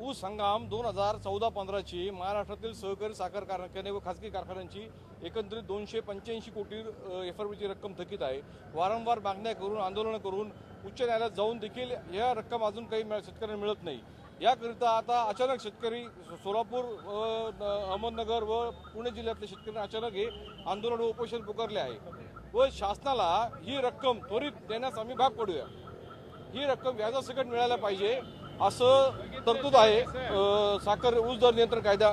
ऊस हंगाम दोन हजार चौदा पंधराची महाराष्ट्रातील सहकारी साखर कारखाने व खाजगी कारखान्यांची एकंदरीत दोनशे पंच्याऐंशी कोटी एफ आर पीची रक्कम थकीत आहे. वारंवार मागण्या करून आंदोलनं करून उच्च न्यायालयात जाऊन देखील या रक्कम अजून काही शेतकऱ्यांना मिळत नाही. याकरिता आता अचानक शेतकरी सोलापूर व अहमदनगर व पुणे जिल्ह्यातले शेतकरी अचानक हे आंदोलन व उपोषण पुकारले आहे. व शासनाला ही रक्कम त्वरित देण्यास आम्ही भाग पडूया. ही रक्कम व्याजासकट मिळायला पाहिजे असं तरतूद आहे साखर ऊस दर नियंत्रण कायदा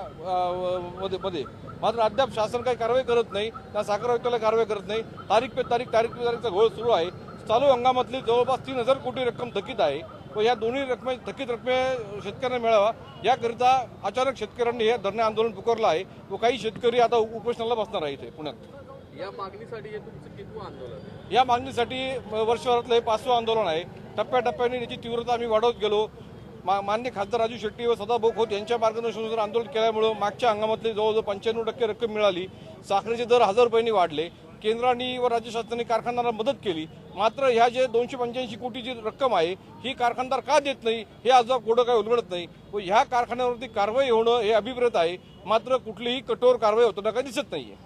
मध्ये मध्ये. मात्र अद्याप शासन काही कारवाई करत नाही त्या साखर आयुक्ताला कारवाई करत नाही. तारीख पे तारीख तारीख पे तारीखचा घोळ सुरू आहे. चालू हंगामातली जवळपास तीन हजार कोटी रक्कम थकीत आहे व या दोन्ही रकमे थकीत रकमे शेतकऱ्यांना मिळावा. याकरिता अचानक शेतकऱ्यांनी हे धरणे आंदोलन पुकारलं आहे व काही शेतकरी आता उपोषणाला बसणार आहे इथे पुण्यात. या मागणीसाठी हे तुमचं कितवं आंदोलन या मागणीसाठी वर्षभरातलं हे पाचवं आंदोलन आहे. टप्प्याटप्प्याने याची तीव्रता आम्ही वाढवत गेलो. मा मान्य खासदार राजू शेट्टी व सदाभाऊ खोत यांच्या मार्गदर्शनानुसार आंदोलन केल्यामुळं मागच्या हंगामातली जवळजवळ पंच्याण्णव टक्के रक्कम मिळाली. साखरेचे दर हजार रुपयांनी वाढले. केंद्राने व राज्य शासनाने कारखानदारांना मदत केली. मात्र ह्या जे दोनशे पंच्याऐंशी कोटीची रक्कम आहे ही कारखानदार का देत नाही हे अजून कोडं काही उलगडत नाही. व ह्या कारखान्यावरती कारवाई होणं हे अभिप्रेत आहे. मात्र कुठलीही कठोर कारवाई होताना काही दिसत नाही आहे